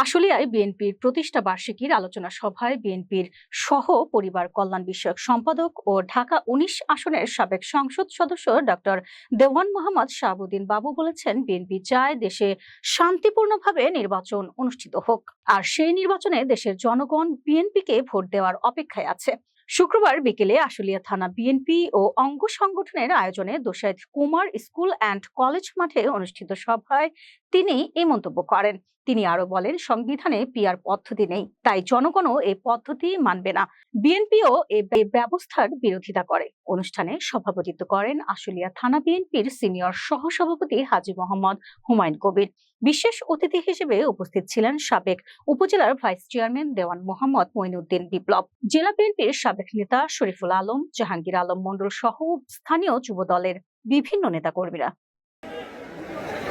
আশুলিয়ায় বিএনপির প্রতিষ্ঠা বার্ষিকীর আলোচনা সভায় বিএনপির সহ পরিবার কল্যাণ বিষয়ক সম্পাদক ও ঢাকা উনিশ আসনের সাবেক সংসদ সদস্য ডক্টর দেওয়ান মোহাম্মদ শাহাবুদ্দিন বাবু বলেছেন, বিএনপি চায় দেশে শান্তিপূর্ণভাবে নির্বাচন অনুষ্ঠিত হোক। আর সেই নির্বাচনে দেশের জনগণ বিএনপিকে ভোট দেওয়ার অপেক্ষায় আছে। শুক্রবার বিকেলে আশুলিয়া থানা বিএনপি ও অঙ্গ সংগঠনের আয়োজনে Dosaid Kumar school and college মাঠে অনুষ্ঠিত সভায় তিনি এই মন্তব্য করেন। তিনি আরও বলেন, সংবিধানে পিআর পদ্ধতি নেই, তাই জনগণও এই পদ্ধতি মানবে না। বিএনপিও এ ব্য- ব্যবস্থার বিরোধিতা করে। অনুষ্ঠানে সভাপতিত্ব করেন আশুলিয়া থানা বিএনপির সিনিয়র সহসভাপতি হাজী মোহাম্মদ হুমায়ুন কবির। বিশেষ অতিথি হিসেবে উপস্থিত ছিলেন সাবেক উপজেলার ভাইস চেয়ারম্যান দেওয়ান মোহাম্মদ মঈনুদ্দিন বিপ্লব। জেলা বিএনপির সাবেক নেতা শরীফুল আলম, জাহাঙ্গীর আলম মন্ডল সহ স্থানীয় যুব দলের বিভিন্ন নেতাকর্মীরা।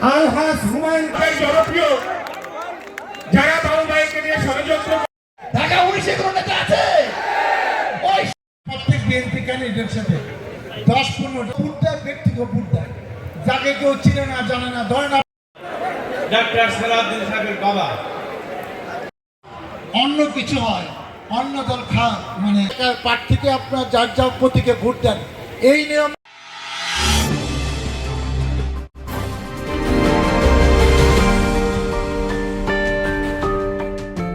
আলহাজ হুমায়ুন জনপ্রিয়। যারা বাবু ভাইকে নিয়ে ষড়যন্ত্র ঢাকা উনিশে কোনো নেতা আছে। ওই প্রত্যেক বিএনপি ক্যান্ডিডেটের সাথে দশ পনেরো ভোটটা ব্যক্তিগত ভোটটা যাকে কেউ চিনে না জানে না ধরে না ডাক্তার সালাউদ্দিন সাহেবের বাবা। অন্য কিছু হয় অন্য দল খা মানে প্রার্থীকে আপনার যার যার প্রতীকে ভোট দেন। এই নিয়ম